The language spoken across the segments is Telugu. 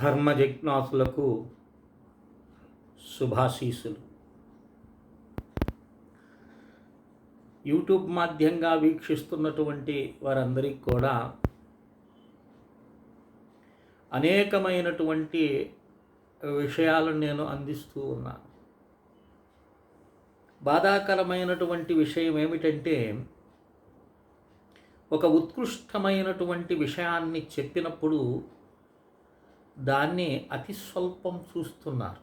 ధర్మ జిజ్ఞాసులకు శుభాశీసులు యూట్యూబ్ మాధ్యంగా వీక్షిస్తున్నటువంటి వారందరికీ కూడా అనేకమైనటువంటి విషయాలను నేను అందిస్తూ ఉన్నాను. బాధాకరమైనటువంటి విషయం ఏమిటంటే ఒక ఉత్కృష్టమైనటువంటి విషయాన్ని చెప్పినప్పుడు దాన్ని అతి స్వల్పం చూస్తున్నారు.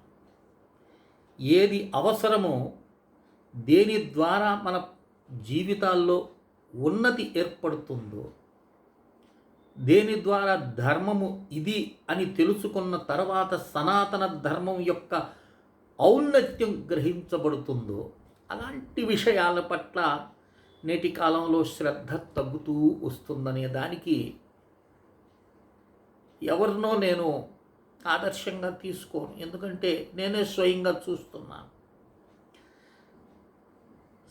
ఏది అవసరమో దేని ద్వారా మన జీవితాల్లో ఉన్నతి ఏర్పడుతుందో దేని ద్వారా ధర్మము ఇది అని తెలుసుకున్న తర్వాత సనాతన ధర్మం యొక్క ఔన్నత్యం గ్రహించబడుతుందో అలాంటి విషయాల పట్ల నేటి కాలంలో శ్రద్ధ తగ్గుతూ వస్తుందనే దానికి ఎవరినో నేను ఆదర్శంగా తీసుకోను. ఎందుకంటే నేనే స్వయంగా చూస్తున్నాను.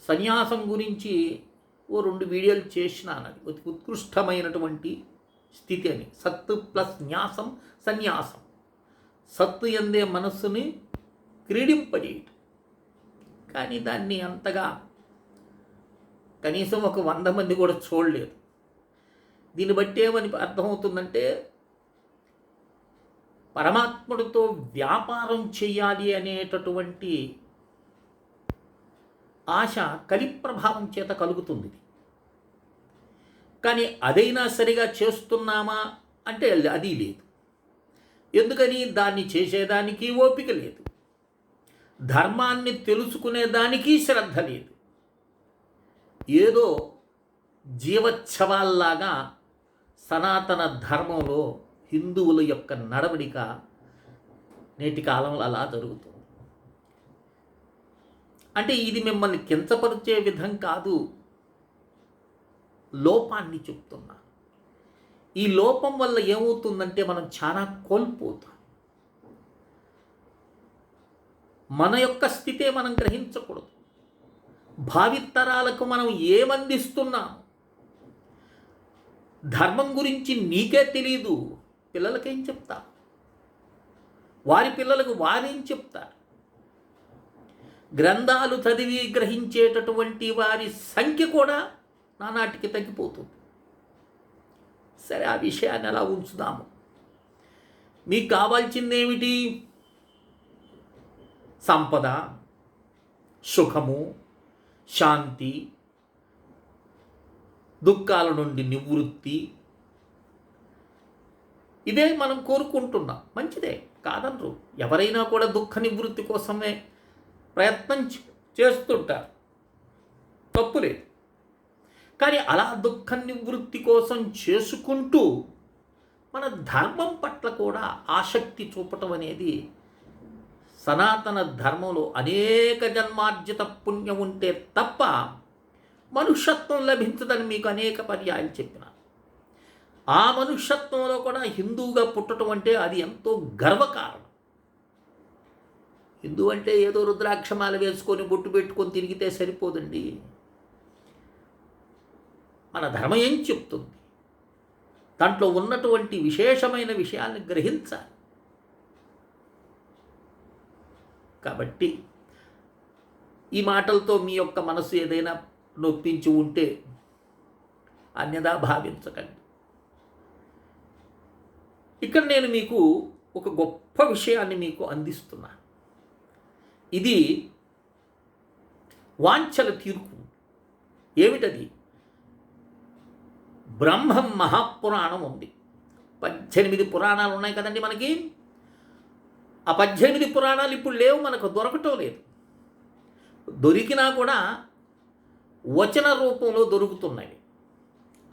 సన్యాసం గురించి ఓ రెండు వీడియోలు చేసినాను అది. అతి ఉత్కృష్టమైనటువంటి స్థితి అని సత్తు ప్లస్ న్యాసం సన్యాసం. సత్తు ఎందే మనస్సుని క్రీడింపజేయటం. కానీ దాన్ని అంతగా కనీసం ఒక వంద మంది కూడా చూడలేదు. దీన్ని బట్టి ఏమని అర్థమవుతుందంటే పరమాత్ముడితో వ్యాపారం చేయాలి అనేటటువంటి ఆశ కలి ప్రభావం చేత కలుగుతుంది. కానీ అదైనా సరిగా చేస్తున్నామా అంటే అది లేదు. ఎందుకని దాన్ని చేసేదానికి ఓపిక లేదు. ధర్మాన్ని తెలుసుకునేదానికి శ్రద్ధ లేదు. ఏదో జీవోత్సవాల్లాగా సనాతన ధర్మంలో హిందువుల యొక్క నడవడిక నేటి కాలంలో అలా జరుగుతుంది. అంటే ఇది మిమ్మల్ని కించపరిచే విధం కాదు. లోపాన్ని చెప్తున్నా. ఈ లోపం వల్ల ఏమవుతుందంటే మనం చాలా కోల్పోతాం. మన యొక్క స్థితే మనం గ్రహించకూడదు. భావితరాలకు మనం ఏమందిస్తున్నాం? ధర్మం గురించి నీకే తెలియదు పిల్లలకేం చెప్తా? వారి పిల్లలకు వారేం చెప్తారు గ్రంథాలు చదివి గ్రహించేటటువంటి వారి సంఖ్య కూడా నానాటికి తగ్గిపోతుంది. సరే ఆ విషయాన్ని అలా ఉంచుదాము? మీకు కావాల్సింది ఏమిటి సంపద సుఖము శాంతి దుఃఖాల నుండి నివృత్తి ఇదే మనం కోరుకుంటున్నాం. మంచిదే. కాదనరు. ఎవరైనా కూడా దుఃఖ నివృత్తి కోసమే ప్రయత్నం చేస్తుంటారు. తప్పులేదు కానీ అలా దుఃఖ నివృత్తి కోసం చేసుకుంటూ మన ధర్మం పట్ల కూడా ఆసక్తి చూపటం అనేది సనాతన ధర్మంలో అనేక జన్మార్జిత పుణ్యం ఉంటే తప్ప మనుష్యత్వం లభించదని మీకు అనేక పర్యాయాలు చెప్పిన. ఆ మనుష్యత్వంలో కూడా హిందువుగా పుట్టడం అంటే అది ఎంతో గర్వకారణం. హిందూ అంటే ఏదో రుద్రాక్షమాలు వేసుకొని బొట్టు పెట్టుకొని తిరిగితే సరిపోదండి. మన ధర్మం ఏం చెప్తుంది? దాంట్లో ఉన్నటువంటి విశేషమైన విషయాన్ని గ్రహించాలి. కాబట్టి ఈ మాటలతో మీ యొక్క మనసు ఏదైనా నొప్పించి ఉంటే అన్యదా భావించకండి. ఇక్కడ నేను మీకు ఒక గొప్ప విషయాన్ని మీకు అందిస్తున్నా. ఇది వాంఛల తీర్పు. ఏమిటది? బ్రహ్మం మహాపురాణం ఉంది. పద్దెనిమిది పురాణాలు ఉన్నాయి కదండి మనకి? ఆ పద్దెనిమిది పురాణాలు ఇప్పుడు లేవు మనకు దొరకటం లేదు. దొరికినా కూడా వచన రూపంలో దొరుకుతున్నాయి.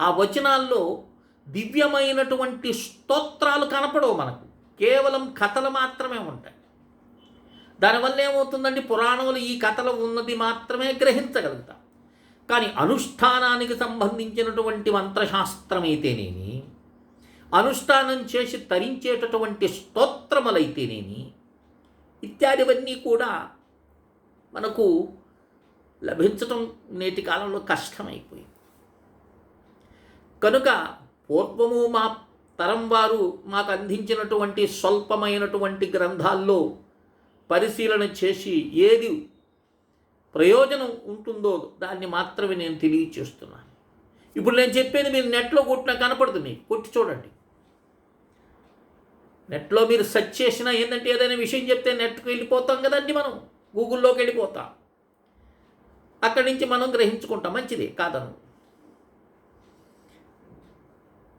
ఆ వచనాల్లో దివ్యమైనటువంటి స్తోత్రాలు కనపడవు మనకు. కేవలం కథలు మాత్రమే ఉంటాయి. దానివల్ల ఏమవుతుందండి? పురాణములు ఈ కథలు ఉన్నది మాత్రమే గ్రహించగలుగుతాం. కానీ అనుష్ఠానానికి సంబంధించినటువంటి మంత్రశాస్త్రం అయితేనేమి అనుష్ఠానం చేసి తరించేటటువంటి స్తోత్రములైతేనేమి? ఇత్యాదివన్నీ కూడా మనకు లభించటం నేటి కాలంలో కష్టమైపోయింది. కనుక పూర్వము మా తరం వారు మాకు అందించినటువంటి స్వల్పమైనటువంటి గ్రంథాల్లో పరిశీలన చేసి ఏది ప్రయోజనం ఉంటుందో దాన్ని మాత్రమే నేను తెలియచేస్తున్నాను. ఇప్పుడు నేను చెప్పేది మీరు నెట్లో కొట్టినా కనపడుతుంది కొట్టి చూడండి. నెట్లో మీరు సెర్చ్ చేసినా ఏంటంటే ఏదైనా విషయం చెప్తే నెట్కి వెళ్ళిపోతాం కదండి మనం. గూగుల్లోకి వెళ్ళిపోతాం. అక్కడి నుంచి మనం గ్రహించుకుంటాం. మంచిది కాదను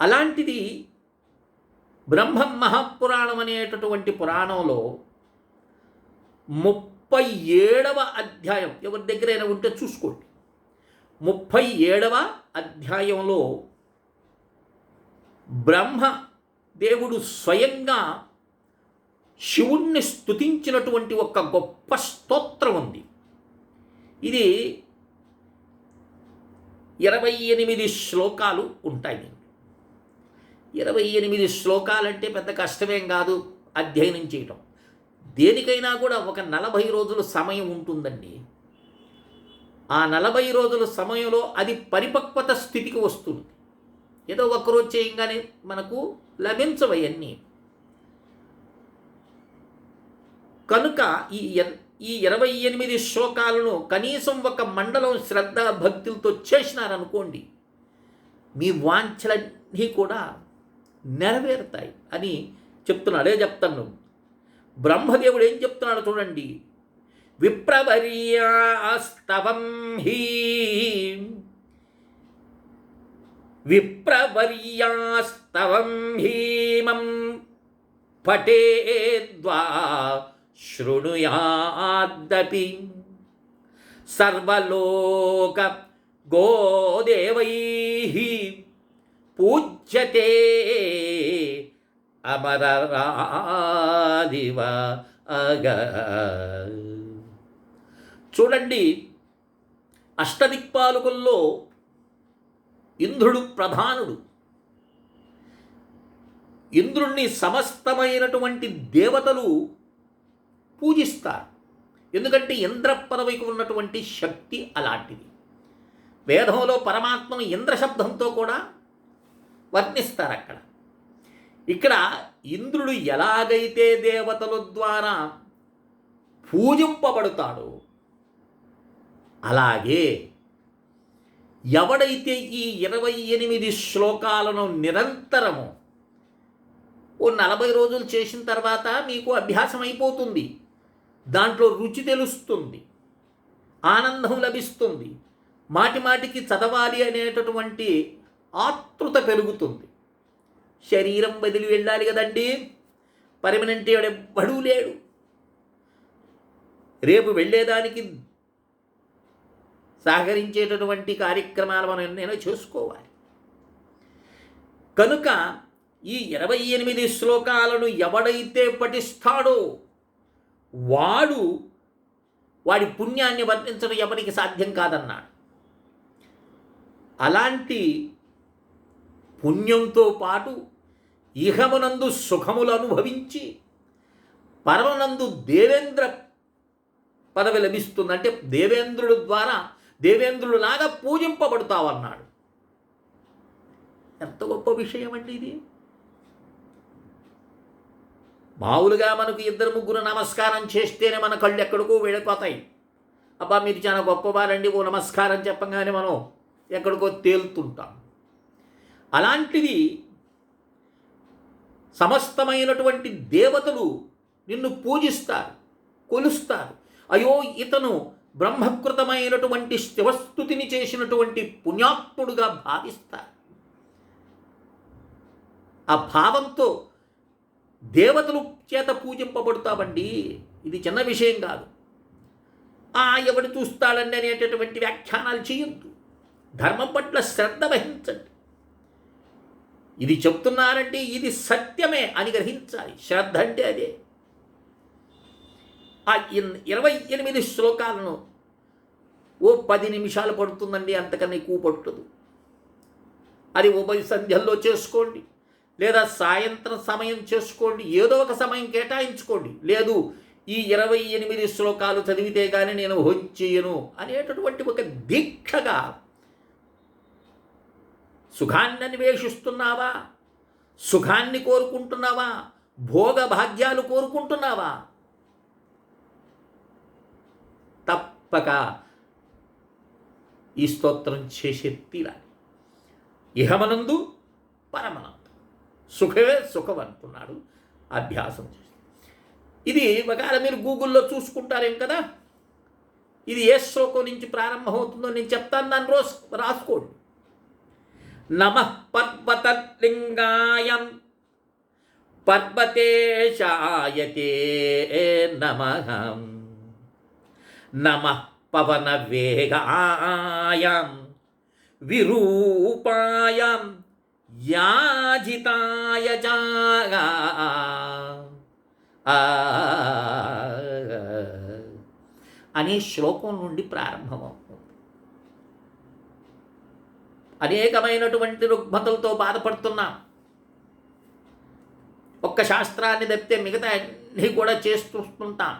అలాంటిది బ్రహ్మ మహాపురాణం అనేటటువంటి పురాణంలో ముప్పై ఏడవ అధ్యాయం ఎవరి దగ్గరైనా ఉంటే చూసుకోండి. ముప్పై ఏడవ అధ్యాయంలో బ్రహ్మ దేవుడు స్వయంగా శివుణ్ణి స్తుతించినటువంటి ఒక గొప్ప స్తోత్రం ఉంది. ఇది ఇరవై ఎనిమిది శ్లోకాలు ఉంటాయి. ఇరవై ఎనిమిది శ్లోకాలంటే పెద్ద కష్టమేం కాదు అధ్యయనం చేయటం. దేనికైనా కూడా ఒక నలభై రోజుల సమయం ఉంటుందండి. ఆ నలభై రోజుల సమయంలో అది పరిపక్వత స్థితికి వస్తుంది. ఏదో ఒక్కరోజు చేయంగానే మనకు లభించవన్నీ కనుక ఈ ఎన్- ఈ ఇరవై ఎనిమిది శ్లోకాలను కనీసం ఒక మండలం శ్రద్ధ భక్తులతో చేసినారనుకోండి మీ వాంఛలన్నీ కూడా నెరవేరుతాయి అని చెప్తున్నాడు. అదే చెప్తాను బ్రహ్మదేవుడు ఏం చెప్తున్నాడు చూడండి. విప్రవర్యాస్తవం హీ. విప్రవర్యాస్తవం హీమం పటేద్వా శృణుయాదపి సర్వలోక గోదేవై. ఉచ్యతే అమరరాదివ అగ. చూడండి అష్టదిక్పాలకుల్లో ఇంద్రుడు ప్రధానుడు. ఇంద్రుణ్ణి సమస్తమైనటువంటి దేవతలు పూజిస్తారు. ఎందుకంటే ఇంద్ర పదవికి ఉన్నటువంటి శక్తి అలాంటిది. వేదంలో పరమాత్మను ఇంద్ర శబ్దంతో కూడా వర్ణిస్తారు అక్కడ. ఇక్కడ ఇంద్రుడు ఎలాగైతే దేవతల ద్వారా పూజింపబడతాడో అలాగే ఎవడైతే ఈ ఇరవై ఎనిమిది శ్లోకాలను నిరంతరము ఓ నలభై రోజులు చేసిన తర్వాత మీకు అభ్యాసం అయిపోతుంది. దాంట్లో రుచి తెలుస్తుంది. ఆనందం లభిస్తుంది. మాటి మాటికి చదవాలి అనేటటువంటి ఆతృత పెరుగుతుంది. శరీరం వదిలి వెళ్ళాలి కదండి. పర్మనెంట్ ఎవ్వడూ లేడు. రేపు వెళ్ళేదానికి సహకరించేటటువంటి కార్యక్రమాలు మనం నేను చేసుకోవాలి. కనుక ఈ ఇరవై ఎనిమిది శ్లోకాలను ఎవడైతే పఠిస్తాడో వాడు వాడి పుణ్యాన్ని వర్ణించడం ఎవరికి సాధ్యం కాదన్నాడు. అలాంటి పుణ్యంతో పాటు ఇహమునందు సుఖములు అనుభవించి పరమనందు దేవేంద్ర పదవి లభిస్తుంది. అంటే దేవేంద్రుడు ద్వారా దేవేంద్రుడులాగా పూజింపబడతావన్నాడు. ఎంత గొప్ప విషయం అండి ఇది. మామూలుగా మనకు ఇద్దరు ముగ్గురు నమస్కారం చేస్తేనే మన కళ్ళు ఎక్కడికో వెళ్ళిపోతాయి. అబ్బా మీరు చాలా గొప్పవారండి ఓ నమస్కారం చెప్పగానే మనం ఎక్కడికో తేలుతుంటాం. అలాంటిది సమస్తమైనటువంటి దేవతలు నిన్ను పూజిస్తారు కొలుస్తారు. అయ్యో ఇతను బ్రహ్మకృతమైనటువంటి శివస్థుతిని చేసినటువంటి పుణ్యాత్ముడుగా భావిస్తారు. ఆ భావంతో దేవతలు చేత పూజింపబడతామండి ఇది చిన్న విషయం కాదు. ఆ ఎవడు చూస్తాడండి అనేటటువంటి వ్యాఖ్యానాలు చేయొద్దు. ధర్మం పట్ల శ్రద్ధ వహించండి. ఇది చెప్తున్నారంటే ఇది సత్యమే అని గ్రహించాలి. శ్రద్ధ అంటే అదే. ఆ ఇరవై ఎనిమిది శ్లోకాలను ఓ పది నిమిషాలు పడుతుందండి అంతకన్నా ఎక్కువ పట్టదు. అది ఉభయ సంధ్యల్లో చేసుకోండి లేదా సాయంత్రం సమయం చేసుకోండి ఏదో ఒక సమయం కేటాయించుకోండి. లేదు ఈ ఇరవై ఎనిమిది శ్లోకాలు చదివితే కానీ నేను చేయను అనేటటువంటి ఒక దీక్షగా సుఖాన్ని అన్వేషిస్తున్నావా సుఖాన్ని కోరుకుంటున్నావా? భోగ భాగ్యాలు కోరుకుంటున్నావా? తప్పక ఈ స్తోత్రం చేసే తీరాలి. ఇహమనందు పరమనందు. సుఖమే సుఖం అనుకున్నాడు అభ్యాసం చేసి. ఇది ఒకవేళ మీరు గూగుల్లో చూసుకుంటారేం కదా? ఇది ఏ శ్లోకం నుంచి ప్రారంభమవుతుందో నేను చెప్తాను దాన్ని రోజు రాసుకోండి. నమ పర్వతలింగాయ. పర్వతేశాయతే నమ. నమ పవన వేగాయం విరూపాయం యాజితాయ జాగా. అనే శ్లోకం నుండి ప్రారంభమవుతుంది. అనేకమైనటువంటి రుగ్మతలతో బాధపడుతున్నాం ఒక్క శాస్త్రాన్ని తప్పితే మిగతా అన్నీ కూడా చేస్తుంటాం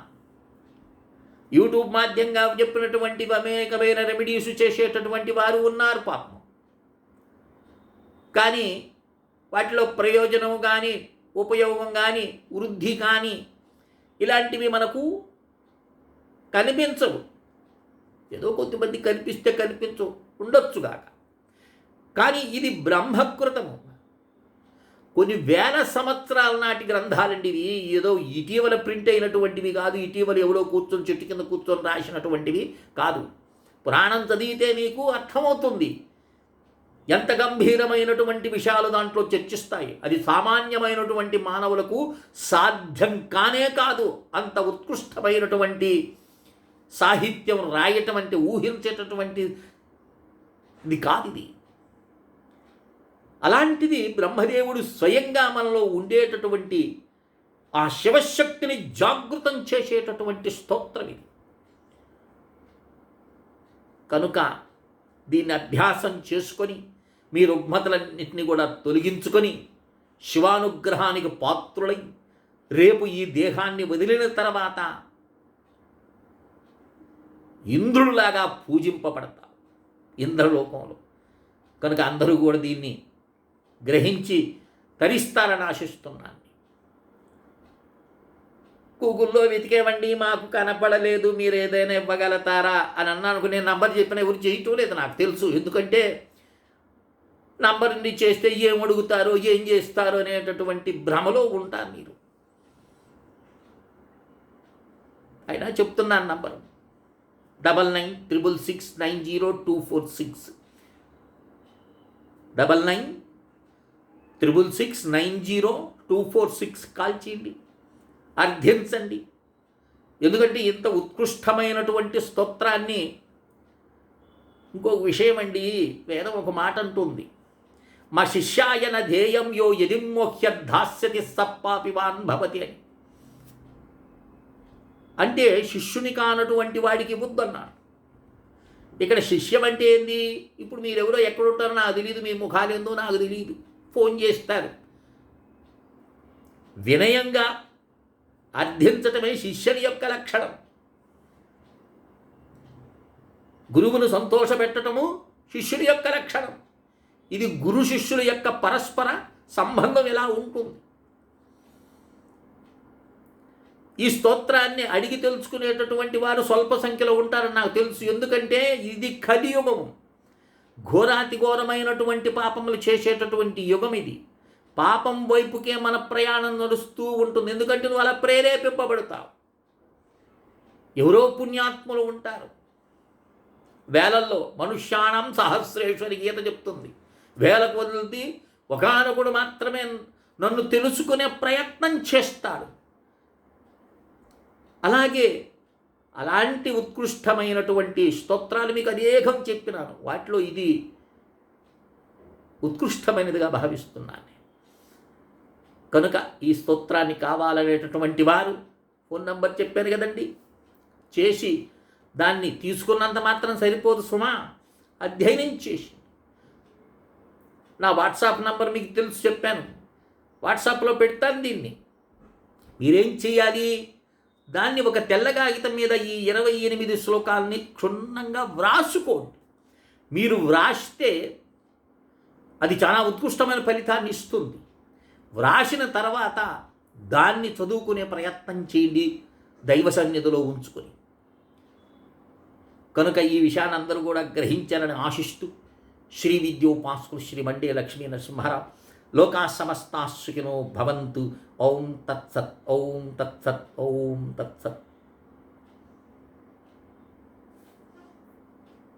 యూట్యూబ్ మాధ్యంగా చెప్పినటువంటి అనేకమైన రెమెడీస్ చేసేటటువంటి వారు ఉన్నారు పాపం. కానీ వాటిలో ప్రయోజనం కానీ ఉపయోగం కానీ వృద్ధి కానీ ఇలాంటివి మనకు కనిపించవు. ఏదో కొద్దిమంది కనిపిస్తే కనిపించవు ఉండొచ్చుగాక కానీ ఇది బ్రహ్మకృతము. కొన్ని వేల సంవత్సరాల నాటి గ్రంథాలండి ఇవి. ఏదో ఇటీవల ప్రింట్ అయినటువంటివి కాదు ఇటీవల ఎవడో కూర్చొని చెట్టు కింద కూర్చొని రాసినటువంటివి కాదు. పురాణం చదివితే మీకు అర్థమవుతుంది. ఎంత గంభీరమైనటువంటి విషయాలు దాంట్లో చర్చిస్తాయి. అది సామాన్యమైనటువంటి మానవులకు సాధ్యం కానే కాదు. అంత ఉత్కృష్టమైనటువంటి సాహిత్యం రాయటం అంటే ఊహించేటటువంటి ఇది కాదు ఇది. అలాంటిది బ్రహ్మదేవుడు స్వయంగా మనలో ఉండేటటువంటి ఆ శివశక్తిని జాగృతం చేసేటటువంటి స్తోత్రం ఇది. కనుక దీన్ని అభ్యాసం చేసుకొని మీ రుగ్మతలన్నింటినీ కూడా తొలగించుకొని శివానుగ్రహానికి పాత్రులై రేపు ఈ దేహాన్ని వదిలిన తర్వాత ఇంద్రుడిలాగా పూజింపబడతారు ఇంద్రలోకంలో. కనుక అందరూ కూడా దీన్ని గ్రహించి తరిస్తారని ఆశిస్తున్నాను. గూగుల్లో వెతికేవండి మాకు కనపడలేదు మీరు ఏదైనా ఇవ్వగలుగుతారా అని అన్నాను నేను నంబర్ చెప్పిన ఎవరు చేయటం లేదు నాకు తెలుసు. ఎందుకంటే నంబర్ని నుండి చేస్తే ఏం అడుగుతారో ఏం చేస్తారో అనేటటువంటి భ్రమలో ఉంటారు మీరు. అయినా చెప్తున్నాను number. Double nine triple six nine zero two four six. Double nine triple six nine zero two four six call చేయండి. అర్థించండి. ఎందుకంటే ఇంత ఉత్కృష్టమైనటువంటి స్తోత్రాన్ని ఇంకొక విషయం అండి వేదం ఒక మాట అంటుంది. మా శిష్యాయన ధ్యేయం యో యదిమోహ్య దాస్యతి సప్పాపివాన్ భవతి అని. అంటే శిష్యుని కానటువంటి వాడికి ఇవ్వద్దన్నారు ఇక్కడ శిష్యం అంటే ఏంది? ఇప్పుడు మీరెవరో ఎక్కడుంటారో నాకు తెలియదు మీ ముఖాలు ఏందో నాకు తెలియదు ఫోన్ చేస్తారు. వినయంగా అర్థించటమే శిష్యుని యొక్క లక్షణం. గురువును సంతోషపెట్టడము శిష్యుడి యొక్క లక్షణం. ఇది గురు శిష్యుల యొక్క పరస్పర సంబంధం ఎలా ఉంటుంది? ఈ స్తోత్రాన్ని అడిగి తెలుసుకునేటటువంటి వారు స్వల్ప సంఖ్యలో ఉంటారని నాకు తెలుసు. ఎందుకంటే ఇది కలియుగము. ఘోరాతి ఘోరమైనటువంటి పాపములు చేసేటటువంటి యుగం ఇది. పాపం వైపుకే మన ప్రయాణం నడుస్తూ ఉంటుంది. ఎందుకంటే నువ్వు అలా ప్రేరేపింపబడతావు. ఎవరో పుణ్యాత్ములు ఉంటారు. వేలల్లో మనుష్యాణం సహస్రేశ్వరి గీత చెప్తుంది. వేలకు వదిలితే ఒకనొకడు మాత్రమే నన్ను తెలుసుకునే ప్రయత్నం చేస్తాడు. అలాగే అలాంటి ఉత్కృష్టమైనటువంటి స్తోత్రాలు మీకు అనేకం చెప్పినాను. వాటిలో ఇది ఉత్కృష్టమైనదిగా భావిస్తున్నాను కనుక ఈ స్తోత్రాన్ని కావాలనేటటువంటి వారు ఫోన్ నంబర్ చెప్పారు కదండి. చేసి దాన్ని తీసుకున్నంత మాత్రం సరిపోదు సుమా. అధ్యయనం చేసి. నా వాట్సాప్ నంబర్ మీకు తెలుసు చెప్పాను. వాట్సాప్లో పెడతాను దీన్ని. మీరేం చేయాలి? దాన్ని ఒక తెల్ల కాగితం మీద ఈ ఇరవై ఎనిమిది శ్లోకాలని క్షుణ్ణంగా వ్రాసుకోండి. మీరు వ్రాస్తే అది చాలా ఉత్కృష్టమైన ఫలితాన్ని ఇస్తుంది. వ్రాసిన తర్వాత దాన్ని చదువుకునే ప్రయత్నం చేయండి దైవ సన్నిధిలో ఉంచుకొని. కనుక ఈ విషయాన్ని అందరూ కూడా గ్రహించాలని ఆశిస్తూ శ్రీ విద్యోపాస్కులు శ్రీ మండే లక్ష్మీ నరసింహారావు లోకా సమస్తా సుఖినో భవంతు ఓం తత్సత్ ఓం తత్సత్ ఓం తత్సత్